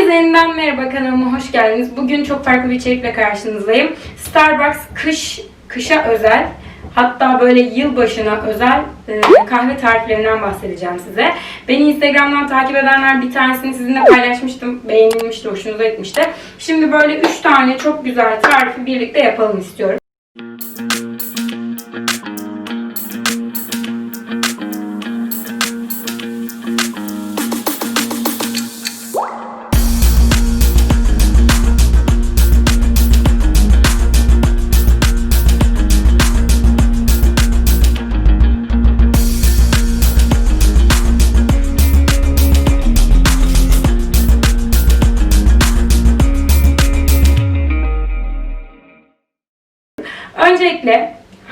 Herkese yeniden merhaba kanalıma hoş geldiniz. Bugün çok farklı bir içerikle karşınızdayım. Starbucks kış kışa özel hatta böyle yılbaşına özel e, kahve tariflerinden bahsedeceğim size. Beni Instagram'dan takip edenler bir tanesini sizinle paylaşmıştım. Beğenilmişti, hoşunuza gitmişti. Şimdi böyle 3 tane çok güzel tarifi birlikte yapalım istiyorum.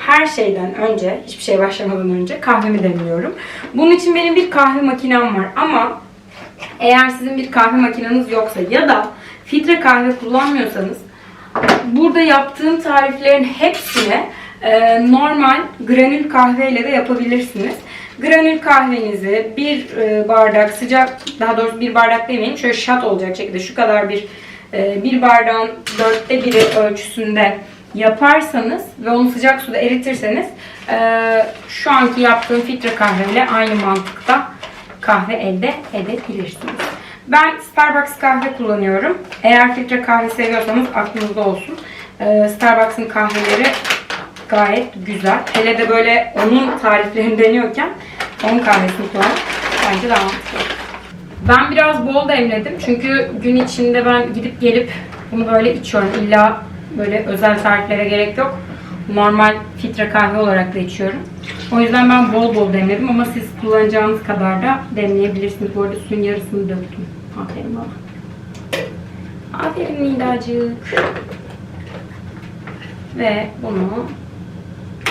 Her şeyden önce, hiçbir şey başlamadan önce kahvemi demliyorum. Bunun için benim bir kahve makinem var ama eğer sizin bir kahve makineniz yoksa ya da filtre kahve kullanmıyorsanız burada yaptığım tariflerin hepsini e, normal granül kahveyle de yapabilirsiniz. Granül kahvenizi bir e, bardak sıcak, daha doğrusu bir bardak demeyeyim, şöyle şat olacak şekilde şu kadar bir e, bir bardağın dörtte biri ölçüsünde yaparsanız ve onu sıcak suda eritirseniz e, şu anki yaptığım filtre kahveyle aynı mantıkta kahve elde edebilirsiniz. Ben Starbucks kahve kullanıyorum. Eğer filtre kahve seviyorsanız aklınızda olsun. E, Starbucks'ın kahveleri gayet güzel. Hele de böyle onun tariflerini deniyorken onun kahvesini kullanmak bence daha mantıklı. Ben biraz bol demledim çünkü gün içinde ben gidip gelip bunu böyle içiyorum. İlla böyle özel tariflere gerek yok. Normal filtre kahve olarak da içiyorum. O yüzden ben bol bol demledim ama siz kullanacağınız kadar da demleyebilirsiniz. Bu arada suyun yarısını döktüm. Aferin bana. Aferin Nidacık. Ve bunu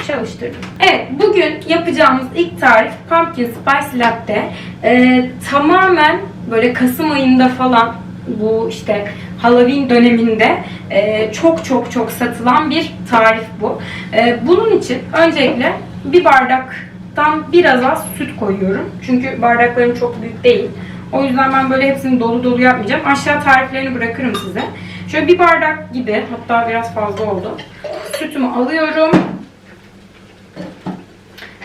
çalıştırdım. Evet, bugün yapacağımız ilk tarif Pumpkin Spice Latte. Ee, tamamen böyle Kasım ayında falan bu işte Halloween döneminde e, çok çok çok satılan bir tarif bu. E, bunun için öncelikle bir bardaktan biraz az süt koyuyorum. Çünkü bardaklarım çok büyük değil. O yüzden ben böyle hepsini dolu dolu yapmayacağım. Aşağı tariflerini bırakırım size. Şöyle bir bardak gibi hatta biraz fazla oldu. Sütümü alıyorum.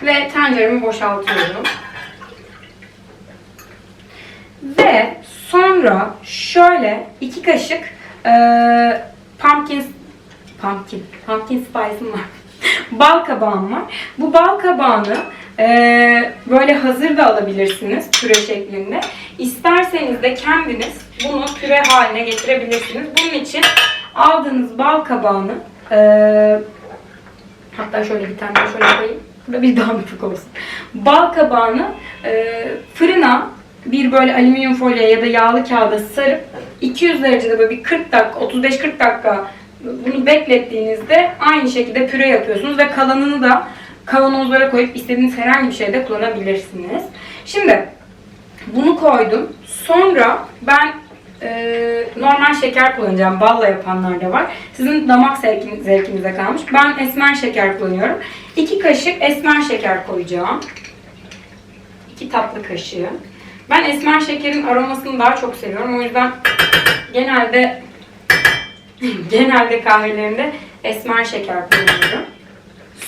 Ve tenceremi boşaltıyorum. Ve sonra şöyle iki kaşık e, pumpkin pumpkin pumpkin spice'ım var. bal kabağım var. Bu bal kabağını e, böyle hazır da alabilirsiniz püre şeklinde. İsterseniz de kendiniz bunu püre haline getirebilirsiniz. Bunun için aldığınız bal kabağını e, hatta şöyle bir tane şöyle koyayım. Burada bir dağınıklık olsun. Bal kabağını e, fırına bir böyle alüminyum folyoya ya da yağlı kağıda sarıp 200 derecede böyle bir 40 dakika, 35-40 dakika bunu beklettiğinizde aynı şekilde püre yapıyorsunuz ve kalanını da kavanozlara koyup istediğiniz herhangi bir şeyde kullanabilirsiniz. Şimdi bunu koydum. Sonra ben e, normal şeker kullanacağım. Balla yapanlar da var. Sizin damak zevkiniz, zevkinize kalmış. Ben esmer şeker kullanıyorum. 2 kaşık esmer şeker koyacağım. 2 tatlı kaşığı. Ben esmer şekerin aromasını daha çok seviyorum. O yüzden genelde genelde kahvelerimde esmer şeker kullanıyorum.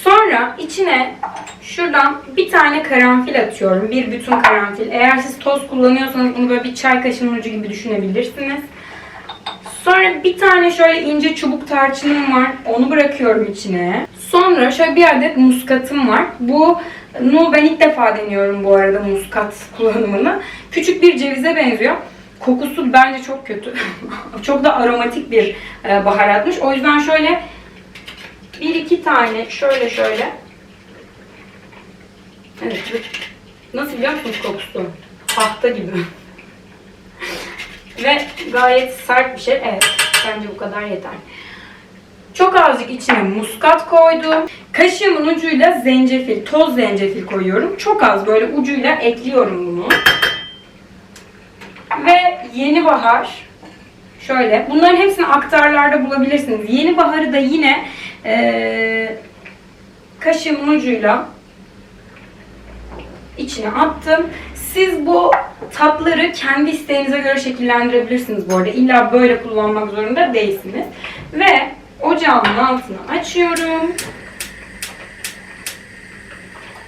Sonra içine şuradan bir tane karanfil atıyorum. Bir bütün karanfil. Eğer siz toz kullanıyorsanız bunu böyle bir çay kaşığının ucu gibi düşünebilirsiniz. Sonra bir tane şöyle ince çubuk tarçınım var. Onu bırakıyorum içine. Sonra şöyle bir adet muskatım var. Bu nu ben ilk defa deniyorum bu arada muskat kullanımını. Küçük bir cevize benziyor. Kokusu bence çok kötü. çok da aromatik bir e, baharatmış. O yüzden şöyle bir iki tane şöyle şöyle. Evet. Nasıl biliyor musunuz kokusu? Tahta gibi. Ve gayet sert bir şey. Evet. Bence bu kadar yeter. Çok azıcık içine muskat koydum. Kaşığımın ucuyla zencefil, toz zencefil koyuyorum. Çok az böyle ucuyla ekliyorum bunu. Ve yeni bahar. Şöyle. Bunların hepsini aktarlarda bulabilirsiniz. Yeni baharı da yine ee, kaşığımın ucuyla içine attım. Siz bu tatları kendi isteğinize göre şekillendirebilirsiniz bu arada. İlla böyle kullanmak zorunda değilsiniz. Ve ocağımın altını açıyorum.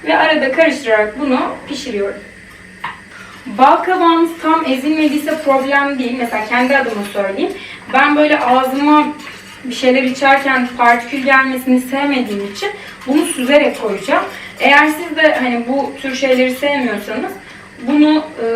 Ve arada karıştırarak bunu pişiriyorum. Bal kabağınız tam ezilmediyse problem değil. Mesela kendi adıma söyleyeyim. Ben böyle ağzıma bir şeyler içerken partikül gelmesini sevmediğim için bunu süzerek koyacağım. Eğer siz de hani bu tür şeyleri sevmiyorsanız bunu e,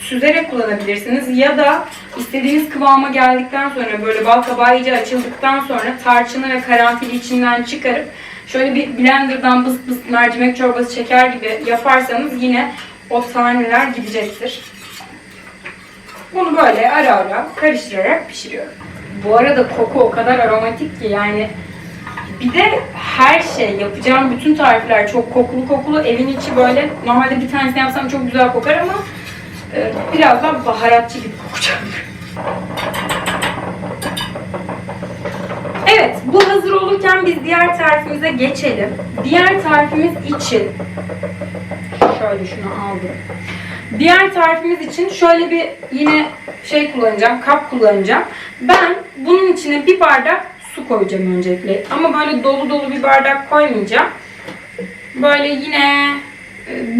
süzerek kullanabilirsiniz ya da istediğiniz kıvama geldikten sonra böyle bal kabağı iyice açıldıktan sonra tarçını ve karanfili içinden çıkarıp şöyle bir blenderdan bıs bıs mercimek çorbası çeker gibi yaparsanız yine o taneler gidecektir. Bunu böyle ara ara karıştırarak pişiriyorum. Bu arada koku o kadar aromatik ki yani bir de her şey yapacağım bütün tarifler çok kokulu kokulu evin içi böyle normalde bir tanesini yapsam çok güzel kokar ama e, biraz daha baharatçı gibi kokacak. Evet bu hazır olurken biz diğer tarifimize geçelim. Diğer tarifimiz için şöyle şunu aldım. Diğer tarifimiz için şöyle bir yine şey kullanacağım, kap kullanacağım. Ben bunun içine bir bardak su koyacağım öncelikle. Ama böyle dolu dolu bir bardak koymayacağım. Böyle yine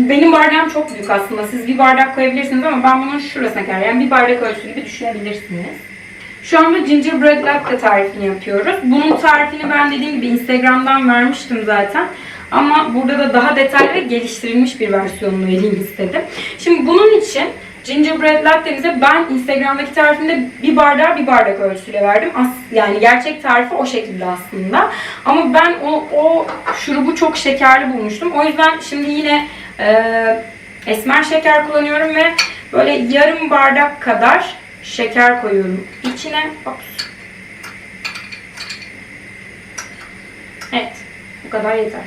benim bardağım çok büyük aslında. Siz bir bardak koyabilirsiniz ama ben bunun şurasına kadar yani bir bardak ölçüsü gibi düşünebilirsiniz. Şu anda gingerbread latte tarifini yapıyoruz. Bunun tarifini ben dediğim gibi Instagram'dan vermiştim zaten. Ama burada da daha detaylı ve geliştirilmiş bir versiyonunu vereyim istedim. Şimdi bunun için gingerbread latte'mize ben Instagram'daki tarifimde bir bardağı bir bardak ölçüsüyle verdim. As yani gerçek tarifi o şekilde aslında. Ama ben o, o şurubu çok şekerli bulmuştum. O yüzden şimdi yine e, esmer şeker kullanıyorum ve böyle yarım bardak kadar şeker koyuyorum içine. Ops. Evet. Bu kadar yeter.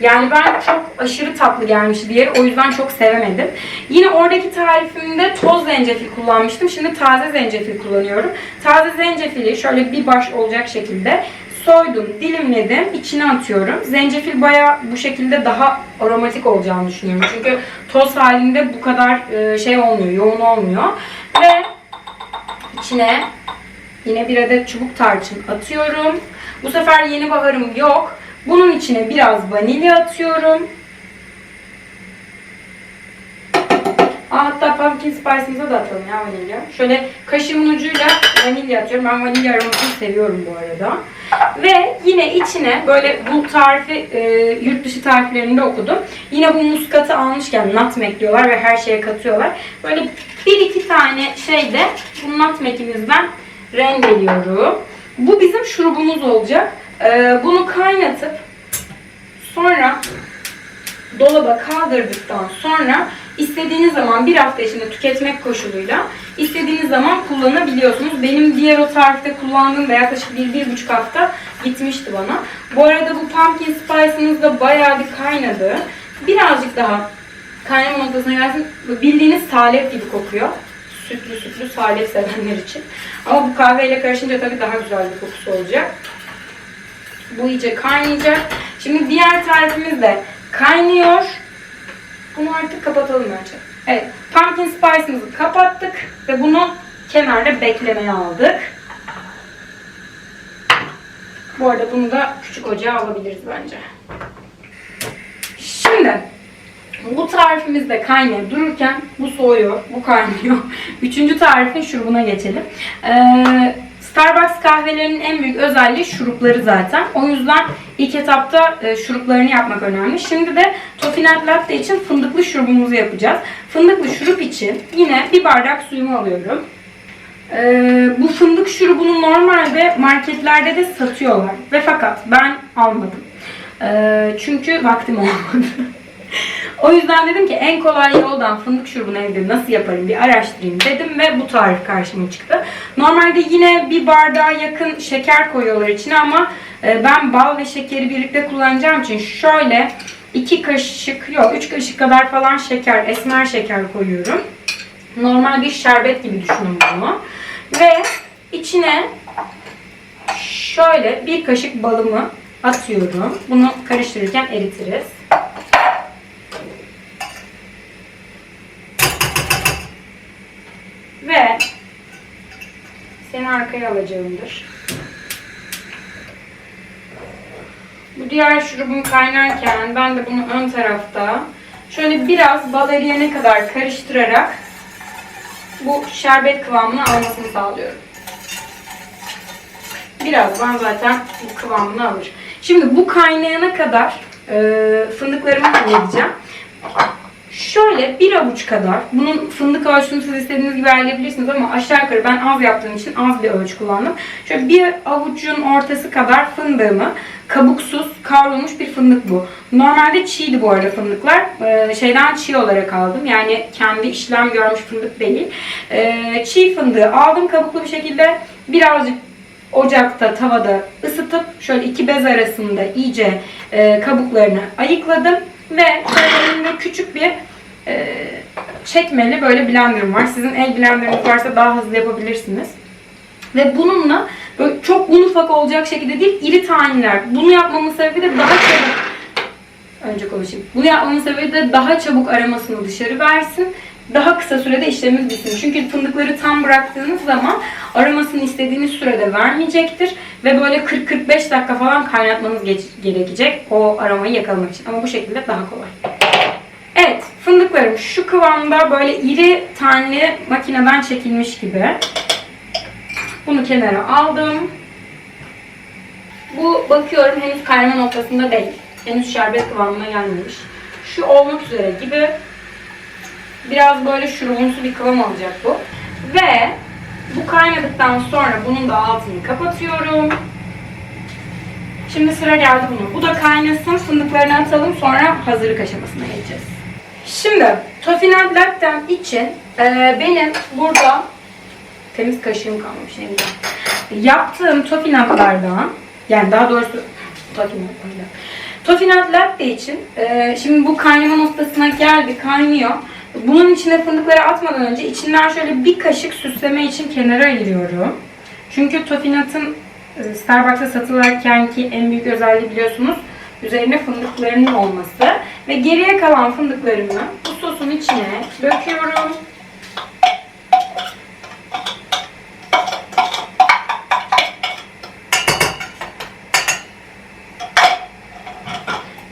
Yani ben çok aşırı tatlı gelmiş diye o yüzden çok sevemedim. Yine oradaki tarifimde toz zencefil kullanmıştım. Şimdi taze zencefil kullanıyorum. Taze zencefili şöyle bir baş olacak şekilde soydum, dilimledim, içine atıyorum. Zencefil baya bu şekilde daha aromatik olacağını düşünüyorum. Çünkü toz halinde bu kadar e, şey olmuyor, yoğun olmuyor. Ve içine yine bir adet çubuk tarçın atıyorum. Bu sefer yeni baharım yok. Bunun içine biraz vanilya atıyorum. Hatta pumpkin spice'ımıza da atalım ya vanilya. Şöyle kaşığımın ucuyla vanilya atıyorum. Ben vanilya aromasını seviyorum bu arada. Ve yine içine böyle bu tarifi e, yurt dışı tariflerinde okudum. Yine bu muskatı almışken nutmeg diyorlar ve her şeye katıyorlar. Böyle bir iki tane şey de bu nutmeg'imizden rendeliyorum. Bu bizim şurubumuz olacak. Ee, bunu kaynatıp sonra dolaba kaldırdıktan sonra istediğiniz zaman bir hafta içinde tüketmek koşuluyla istediğiniz zaman kullanabiliyorsunuz. Benim diğer o tarifte kullandığım da yaklaşık bir, bir buçuk hafta gitmişti bana. Bu arada bu pumpkin spice'ımız da bayağı bir kaynadı. Birazcık daha kaynama noktasına gelsin. Bildiğiniz salep gibi kokuyor. Sütlü sütlü salep sevenler için. Ama bu kahveyle karışınca tabii daha güzel bir kokusu olacak. Bu iyice kaynayacak. Şimdi diğer tarifimiz de kaynıyor. Bunu artık kapatalım önce. Evet. Pumpkin spice'ımızı kapattık ve bunu kenarda beklemeye aldık. Bu arada bunu da küçük ocağa alabiliriz bence. Şimdi bu tarifimiz de kaynayıp dururken bu soğuyor, bu kaynıyor. Üçüncü tarifin şurubuna geçelim. Ee, Starbucks kahvelerinin en büyük özelliği şurupları zaten. O yüzden ilk etapta e, şuruplarını yapmak önemli. Şimdi de Toffee Latte için fındıklı şurubumuzu yapacağız. Fındıklı şurup için yine bir bardak suyumu alıyorum. Ee, bu fındık şurubunu normalde marketlerde de satıyorlar. Ve fakat ben almadım. Ee, çünkü vaktim olmadı. o yüzden dedim ki en kolay yoldan fındık şurubunu evde nasıl yaparım bir araştırayım dedim ve bu tarif karşıma çıktı. Normalde yine bir bardağa yakın şeker koyuyorlar içine ama e, ben bal ve şekeri birlikte kullanacağım için şöyle 2 kaşık yok 3 kaşık kadar falan şeker, esmer şeker koyuyorum. Normal bir şerbet gibi düşünün bunu. Ve içine şöyle bir kaşık balımı atıyorum. Bunu karıştırırken eritiriz. Seni arkaya alacağımdır. Bu diğer şurubum kaynarken ben de bunu ön tarafta şöyle biraz bal eriyene kadar karıştırarak bu şerbet kıvamını almasını sağlıyorum. Birazdan zaten bu kıvamını alır. Şimdi bu kaynayana kadar e, fındıklarımı halledeceğim. Şöyle bir avuç kadar, bunun fındık ölçüsünü siz istediğiniz gibi ayarlayabilirsiniz ama aşağı yukarı ben az yaptığım için az bir ölçü kullandım. Şöyle bir avucun ortası kadar fındığımı, kabuksuz kavrulmuş bir fındık bu. Normalde çiğdi bu arada fındıklar. Ee, şeyden çiğ olarak aldım. Yani kendi işlem görmüş fındık değil. Ee, çiğ fındığı aldım kabuklu bir şekilde. Birazcık ocakta, tavada ısıtıp şöyle iki bez arasında iyice e, kabuklarını ayıkladım ve elimde küçük bir e, çekmeli böyle blenderım var. Sizin el blenderınız varsa daha hızlı yapabilirsiniz. Ve bununla böyle çok un ufak olacak şekilde değil, iri taneler. Bunu yapmamın sebebi de daha çabuk önce konuşayım. Bunu yapmamın sebebi de daha çabuk aromasını dışarı versin. Daha kısa sürede işlemimiz bitsin. Çünkü fındıkları tam bıraktığınız zaman aromasını istediğiniz sürede vermeyecektir. Ve böyle 40-45 dakika falan kaynatmanız gerekecek o aromayı yakalamak için. Ama bu şekilde daha kolay. Evet, fındıklarım şu kıvamda böyle iri taneli makineden çekilmiş gibi. Bunu kenara aldım. Bu bakıyorum henüz kaynama noktasında değil. Henüz şerbet kıvamına gelmemiş. Şu olmak üzere gibi. Biraz böyle şurubumsu bir kıvam alacak bu. Ve bu kaynadıktan sonra bunun da altını kapatıyorum. Şimdi sıra geldi bunun. Bu da kaynasın, fındıklarını atalım sonra hazırlık aşamasına geçeceğiz. Şimdi tofinat lattem için e, benim burada temiz kaşığım kalmış ne. Yaptığım tofinatlardan yani daha doğrusu tofinatlardan. Tofinat latte için e, şimdi bu kaynama noktasına geldi kaynıyor. Bunun içine fındıkları atmadan önce içinden şöyle bir kaşık süsleme için kenara ayırıyorum. Çünkü tofinatın e, Starbucks'ta satılırken ki en büyük özelliği biliyorsunuz üzerine fındıklarının olması. Ve geriye kalan fındıklarımı bu sosun içine döküyorum.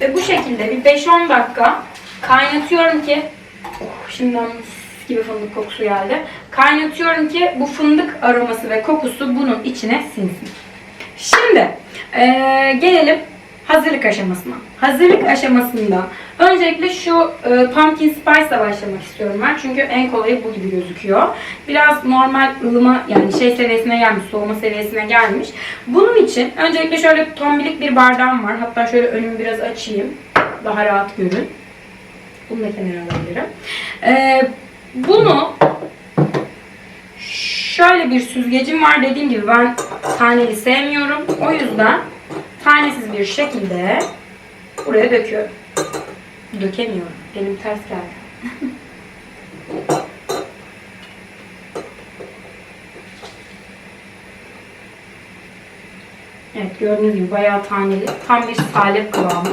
Ve bu şekilde bir 5-10 dakika kaynatıyorum ki mis gibi fındık kokusu geldi. Kaynatıyorum ki bu fındık aroması ve kokusu bunun içine sinsin. Şimdi eee, gelelim hazırlık aşamasına. Hazırlık aşamasında öncelikle şu e, pumpkin spice ile başlamak istiyorum ben. Çünkü en kolayı bu gibi gözüküyor. Biraz normal ılıma yani şey seviyesine gelmiş, soğuma seviyesine gelmiş. Bunun için öncelikle şöyle tombilik bir bardağım var. Hatta şöyle önümü biraz açayım. Daha rahat görün. Bunu da kenara alabilirim. Ee, bunu şöyle bir süzgecim var. Dediğim gibi ben taneli sevmiyorum. O yüzden tanesiz bir şekilde buraya döküyorum. Dökemiyorum. Elim ters geldi. evet gördüğünüz gibi bayağı taneli. Tam bir salep kıvamı.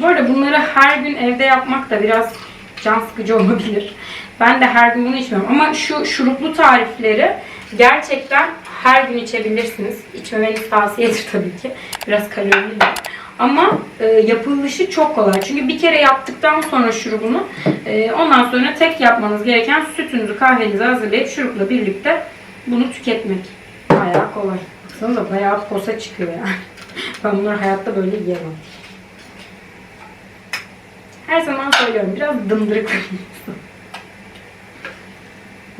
Bu arada bunları her gün evde yapmak da biraz can sıkıcı olabilir. Ben de her gün bunu içmiyorum. Ama şu şuruplu tarifleri gerçekten her gün içebilirsiniz. İçmemeniz tavsiyedir tabii ki. Biraz kalorili. Ama e, yapılışı çok kolay. Çünkü bir kere yaptıktan sonra şurubunu e, ondan sonra tek yapmanız gereken sütünüzü kahvenizi hazırlayıp şurupla birlikte bunu tüketmek. Bayağı kolay. Baksanıza bayağı posa çıkıyor yani. Ben bunları hayatta böyle yiyemem. Her zaman söylüyorum biraz dındırık bir insan.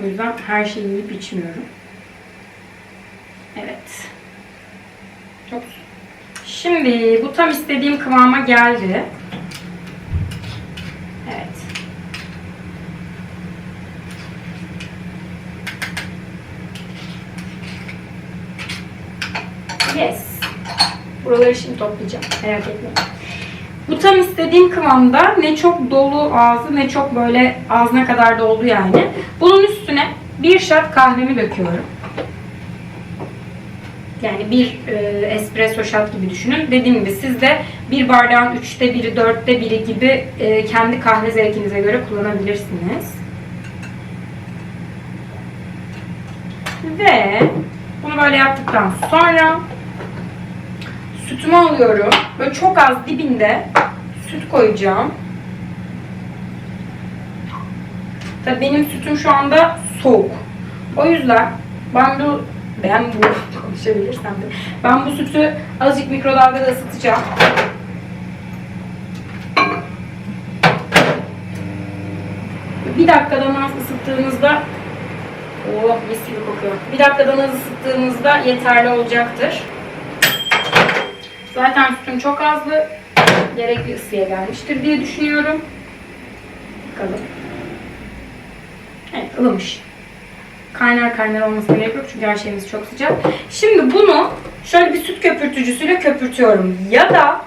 O yüzden her şeyi yiyip içmiyorum. Evet. Çok. Şimdi bu tam istediğim kıvama geldi. Evet. Yes. Buraları şimdi toplayacağım. Merak etmeyin. Bu tam istediğim kıvamda ne çok dolu ağzı ne çok böyle ağzına kadar doldu yani. Bunun üstüne bir shot kahvemi döküyorum. Yani bir e, espresso shot gibi düşünün. Dediğim gibi siz de bir bardağın üçte biri, dörtte biri gibi e, kendi kahve zevkinize göre kullanabilirsiniz. Ve bunu böyle yaptıktan sonra sütümü alıyorum. Böyle çok az dibinde süt koyacağım. Tabii benim sütüm şu anda soğuk. O yüzden ben bu ben bu konuşabilirsem de ben bu sütü azıcık mikrodalgada ısıtacağım. Bir dakikadan az ısıttığınızda Oh mis gibi kokuyor. Bir dakikadan az ısıttığınızda yeterli olacaktır. Zaten sütüm çok azdı. Gerekli ısıya gelmiştir diye düşünüyorum. Bakalım. Evet ılımış. Kaynar kaynar olmasına gerek yok çünkü her şeyimiz çok sıcak. Şimdi bunu şöyle bir süt köpürtücüsüyle köpürtüyorum. Ya da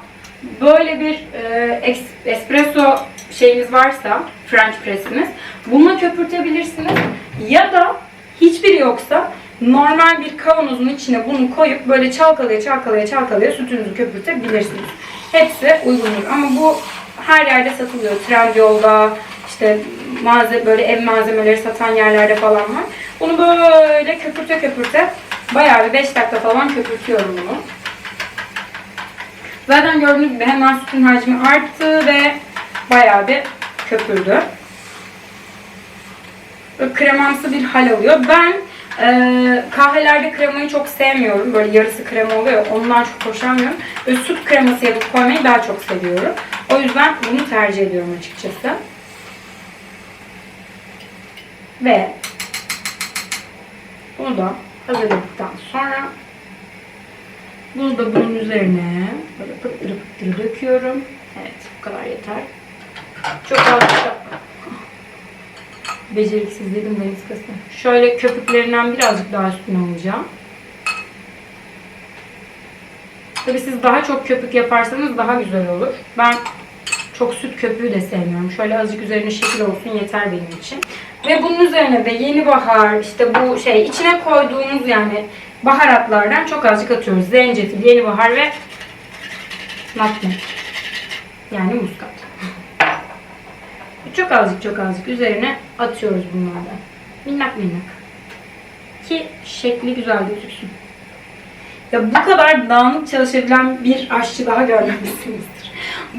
böyle bir e, es- espresso şeyiniz varsa, French press'iniz, bununla köpürtebilirsiniz. Ya da hiçbiri yoksa normal bir kavanozun içine bunu koyup böyle çalkalaya çalkalaya çalkalaya sütünüzü köpürtebilirsiniz. Hepsi uygundur ama bu her yerde satılıyor. Trendyol'da, işte malzeme, böyle ev malzemeleri satan yerlerde falan var. Bunu böyle köpürte köpürte bayağı bir 5 dakika falan köpürtüyorum bunu. Zaten gördüğünüz gibi hemen sütün hacmi arttı ve bayağı bir köpürdü. Böyle kremamsı bir hal alıyor. Ben e, kahvelerde kremayı çok sevmiyorum. Böyle yarısı krema oluyor. Ondan çok hoşlanmıyorum. Böyle süt kreması yapıp koymayı daha çok seviyorum. O yüzden bunu tercih ediyorum açıkçası. Ve bunu da hazırladıktan sonra bunu da bunun üzerine böyle pıttırı pıttırı döküyorum. Evet bu kadar yeter. Çok az beceriksiz dedim ben kısmı. Şöyle köpüklerinden birazcık daha üstüne alacağım. Tabii siz daha çok köpük yaparsanız daha güzel olur. Ben çok süt köpüğü de sevmiyorum. Şöyle azıcık üzerine şekil olsun yeter benim için. Ve bunun üzerine de yeni bahar, işte bu şey içine koyduğumuz yani baharatlardan çok azıcık atıyoruz. Zencefil, yeni bahar ve nutmeg. Yani muskat. Çok azıcık çok azıcık üzerine atıyoruz bunlardan. Minnak minnak. Ki şekli güzel gözüksün. Ya bu kadar dağınık çalışabilen bir aşçı daha görmemişsinizdir.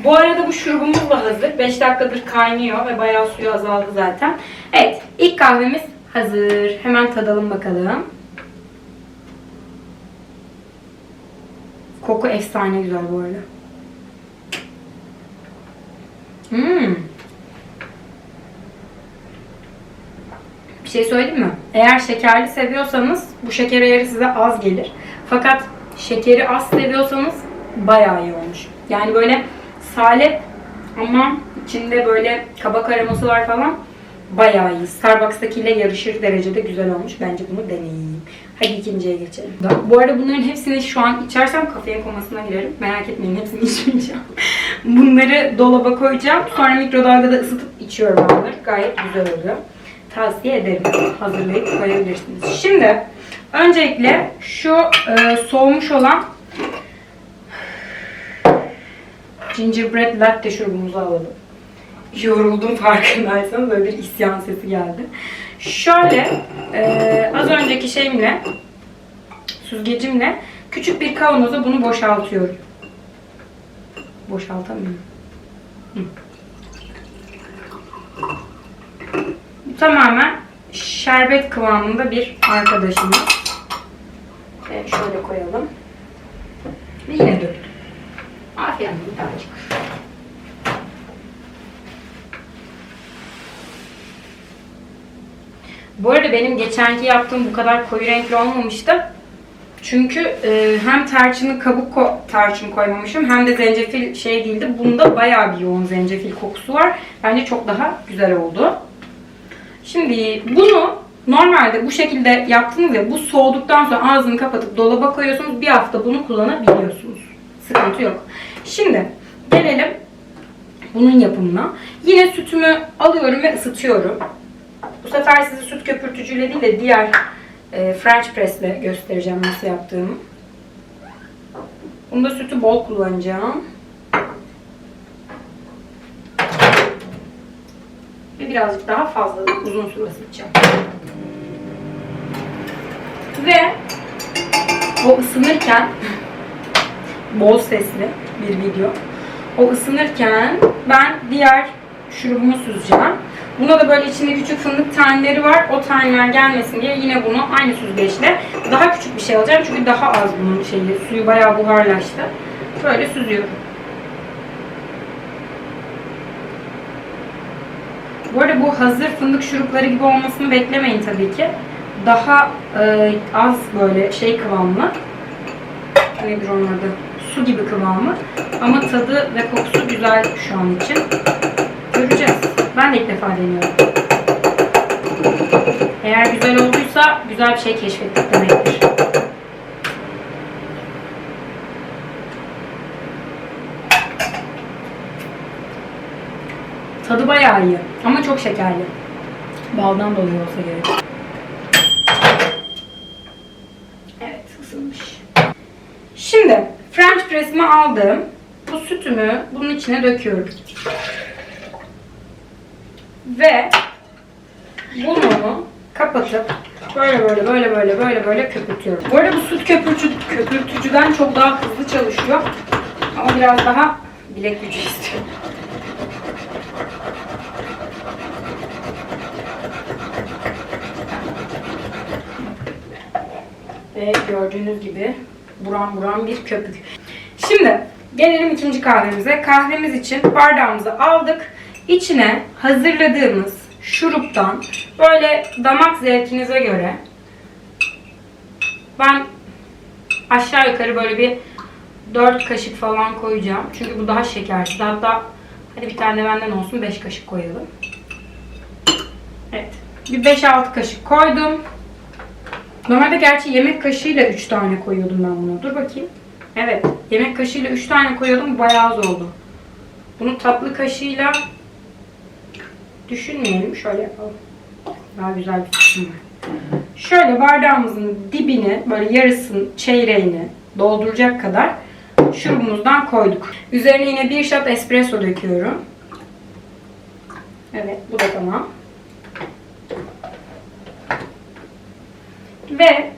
Bu arada bu şurubumuz da hazır. 5 dakikadır kaynıyor ve bayağı suyu azaldı zaten. Evet, ilk kahvemiz hazır. Hemen tadalım bakalım. Koku efsane güzel bu arada. Hmm. Şey söyleyeyim mi? Eğer şekerli seviyorsanız bu şeker eğri size az gelir. Fakat şekeri az seviyorsanız bayağı iyi olmuş. Yani böyle salep ama içinde böyle kabak aroması var falan. Bayağı iyi. Starbucks'takiyle yarışır derecede güzel olmuş. Bence bunu deneyin. Hadi ikinciye geçelim. Bu arada bunların hepsini şu an içersem kafein komasına girerim. Merak etmeyin hepsini içmeyeceğim. Bunları dolaba koyacağım. Sonra mikrodalgada ısıtıp içiyorum onları. Gayet güzel oluyor. Tavsiye ederim. Hazırlayıp koyabilirsiniz. Şimdi öncelikle şu e, soğumuş olan gingerbread latte şurubumuzu alalım. Yoruldum farkındaysanız böyle bir isyan sesi geldi. Şöyle e, az önceki şeyimle süzgecimle küçük bir kavanoza bunu boşaltıyorum. Boşaltamıyorum. Hı. Tamamen şerbet kıvamında bir arkadaşımız. Evet, şöyle koyalım. Ve yine döktüm. Aferin bir tanecik. Bu arada benim geçenki yaptığım bu kadar koyu renkli olmamıştı. Çünkü e, hem tarçını kabuk ko- tarçın koymamışım hem de zencefil şey değildi. Bunda bayağı bir yoğun zencefil kokusu var. Bence çok daha güzel oldu. Şimdi bunu normalde bu şekilde yaptınız ya bu soğuduktan sonra ağzını kapatıp dolaba koyuyorsunuz. Bir hafta bunu kullanabiliyorsunuz. Sıkıntı yok. Şimdi gelelim bunun yapımına. Yine sütümü alıyorum ve ısıtıyorum. Bu sefer size süt köpürtücüyle değil de diğer e, French press'le göstereceğim nasıl yaptığımı. Bunda sütü bol kullanacağım. Ve birazcık daha fazla uzun süre ısıtacağım. Ve o ısınırken bol sesli bir video. O ısınırken ben diğer şurubumu süzeceğim. Buna da böyle içinde küçük fındık taneleri var. O taneler gelmesin diye yine bunu aynı süzgeçle daha küçük bir şey alacağım. Çünkü daha az bunun şeyi. Suyu bayağı buharlaştı. Böyle süzüyorum. Bu arada bu hazır fındık şurupları gibi olmasını beklemeyin tabii ki. Daha e, az böyle şey kıvamlı. Nedir onun adı? Su gibi kıvamı. Ama tadı ve kokusu güzel şu an için. Göreceğiz. Ben de ilk defa deniyorum. Eğer güzel olduysa güzel bir şey keşfettik demektir. Tadı bayağı iyi ama çok şekerli. Baldan dolayı olsa gerek. Evet ısınmış. Şimdi French press'imi aldım. Bu sütümü bunun içine döküyorum. Ve bunu kapatıp böyle böyle böyle böyle böyle böyle köpürtüyorum. Bu arada bu süt köpürtü, köpürtücüden çok daha hızlı çalışıyor. Ama biraz daha bilek gücü istiyor. Ve gördüğünüz gibi buram buram bir köpük. Şimdi gelelim ikinci kahvemize. Kahvemiz için bardağımızı aldık. İçine hazırladığımız şuruptan böyle damak zevkinize göre ben aşağı yukarı böyle bir 4 kaşık falan koyacağım. Çünkü bu daha şekersiz. Hatta hadi bir tane benden olsun 5 kaşık koyalım. Evet. Bir 5-6 kaşık koydum. Normalde gerçi yemek kaşığıyla 3 tane koyuyordum ben buna. Dur bakayım. Evet. Yemek kaşığıyla 3 tane koyuyordum. Bayağı az oldu. Bunu tatlı kaşığıyla düşünmeyelim. Şöyle yapalım. Daha güzel bir fikrim var. Şöyle bardağımızın dibini böyle yarısını, çeyreğini dolduracak kadar şurubumuzdan koyduk. Üzerine yine bir shot espresso döküyorum. Evet bu da tamam. Ve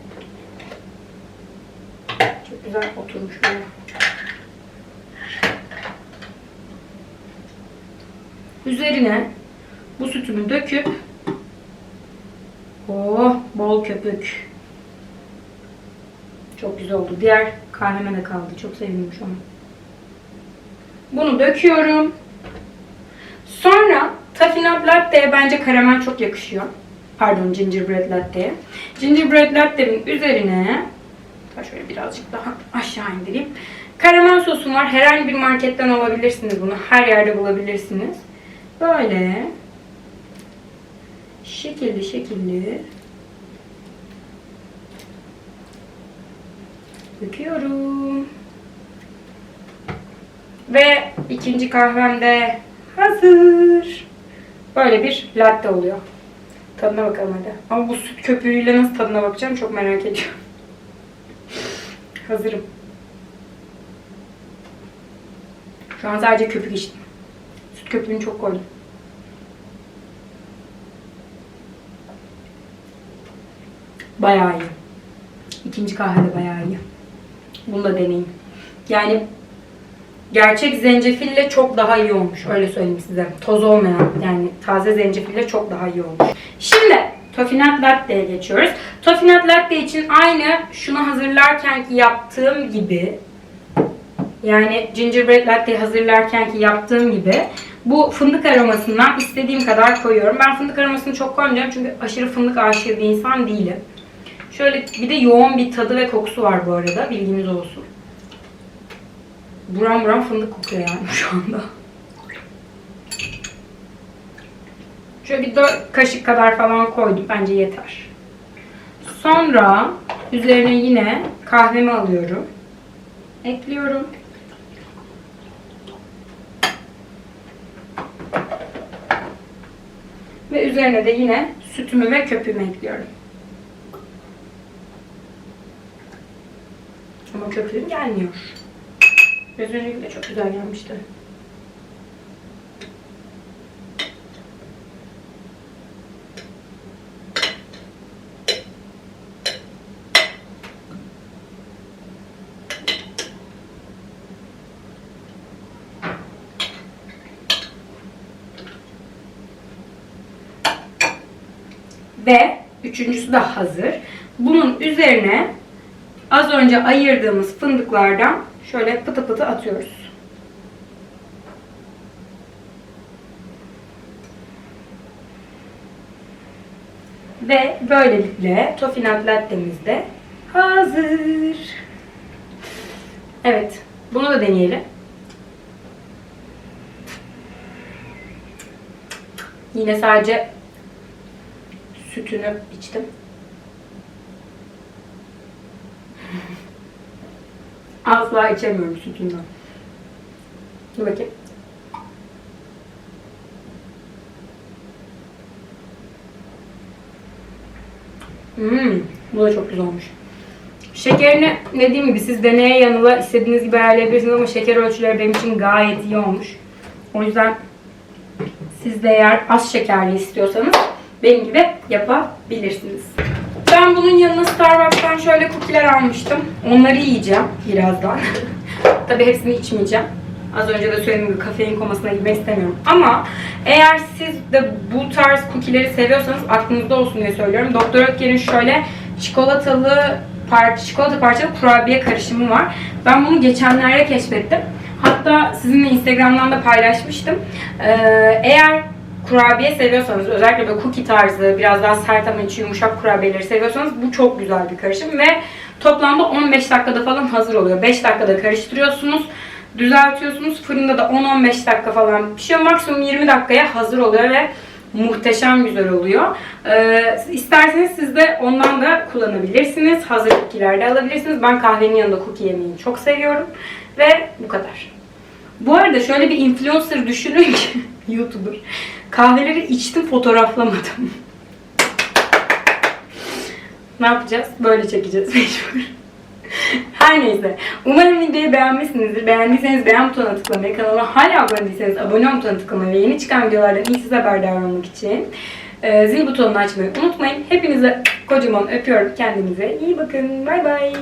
çok güzel oturmuş. Üzerine bu sütümü döküp oh bol köpük. Çok güzel oldu. Diğer kahveme de kaldı. Çok sevindim şu an. Bunu döküyorum. Sonra Taffy Latte'ye bence karamel çok yakışıyor. Pardon gingerbread latte'ye. Gingerbread latte'nin üzerine şöyle birazcık daha aşağı indireyim. Karamel sosum var. Herhangi bir marketten alabilirsiniz bunu. Her yerde bulabilirsiniz. Böyle şekilli şekilli döküyorum. Ve ikinci kahvem de hazır. Böyle bir latte oluyor. Tadına bakalım hadi. Ama bu süt köpüğüyle nasıl tadına bakacağım çok merak ediyorum. Hazırım. Şu an sadece köpük içtim. Süt köpüğünü çok koydum. Bayağı iyi. İkinci kahve bayağı iyi. Bunu da deneyin. Yani gerçek zencefille çok daha iyi olmuş. Öyle söyleyeyim size. Toz olmayan yani taze zencefille çok daha iyi olmuş. Şimdi Tofinat Latte'ye geçiyoruz. Tofinat Latte için aynı şunu hazırlarken ki yaptığım gibi yani gingerbread latte hazırlarken ki yaptığım gibi bu fındık aromasından istediğim kadar koyuyorum. Ben fındık aromasını çok koymayacağım çünkü aşırı fındık aşığı bir insan değilim. Şöyle bir de yoğun bir tadı ve kokusu var bu arada. Bilginiz olsun. Buram buram fındık kokuyor yani şu anda. Şöyle bir 4 kaşık kadar falan koydum. Bence yeter. Sonra üzerine yine kahvemi alıyorum. Ekliyorum. Ve üzerine de yine sütümü ve köpüğümü ekliyorum. Ama köpüğüm gelmiyor. Biraz önceki de çok güzel gelmişti. Ve üçüncüsü de hazır. Bunun üzerine az önce ayırdığımız fındıklardan şöyle pıtı pıtı atıyoruz. Ve böylelikle Toffee Latte'miz de hazır. Evet. Bunu da deneyelim. Yine sadece sütünü içtim. Asla içemiyorum sütünden. Dur bakayım. Hmm, bu da çok güzel olmuş. Şekerini dediğim gibi siz deneye yanıla istediğiniz gibi ayarlayabilirsiniz ama şeker ölçüleri benim için gayet iyi olmuş. O yüzden siz de eğer az şekerli istiyorsanız benim gibi yapabilirsiniz. Ben bunun yanına Starbucks'tan şöyle cookie'ler almıştım. Onları yiyeceğim birazdan. Tabii hepsini içmeyeceğim. Az önce de söylediğim gibi kafein komasına girmek istemiyorum. Ama eğer siz de bu tarz cookie'leri seviyorsanız aklınızda olsun diye söylüyorum. Doktor Ötker'in şöyle çikolatalı parça, çikolata parçalı kurabiye karışımı var. Ben bunu geçenlerde keşfettim. Hatta sizinle Instagram'dan da paylaşmıştım. Ee, eğer kurabiye seviyorsanız, özellikle böyle cookie tarzı, biraz daha sert ama içi yumuşak kurabiyeleri seviyorsanız bu çok güzel bir karışım ve toplamda 15 dakikada falan hazır oluyor. 5 dakikada karıştırıyorsunuz, düzeltiyorsunuz. Fırında da 10-15 dakika falan pişiyor. Maksimum 20 dakikaya hazır oluyor ve muhteşem güzel oluyor. Ee, isterseniz siz de ondan da kullanabilirsiniz. Hazır cookie'ler de alabilirsiniz. Ben kahvenin yanında cookie yemeyi çok seviyorum. Ve bu kadar. Bu arada şöyle bir influencer düşünün ki YouTuber. Kahveleri içtim fotoğraflamadım. ne yapacağız? Böyle çekeceğiz mecbur. Her neyse. Umarım videoyu beğenmişsinizdir. Beğendiyseniz beğen butonuna tıklamayı, kanalıma hala abone değilseniz abone ol butonuna tıklamayı ve yeni çıkan videolardan ilk size haberdar olmak için e, zil butonunu açmayı unutmayın. Hepinize kocaman öpüyorum. Kendinize iyi bakın. Bay bay.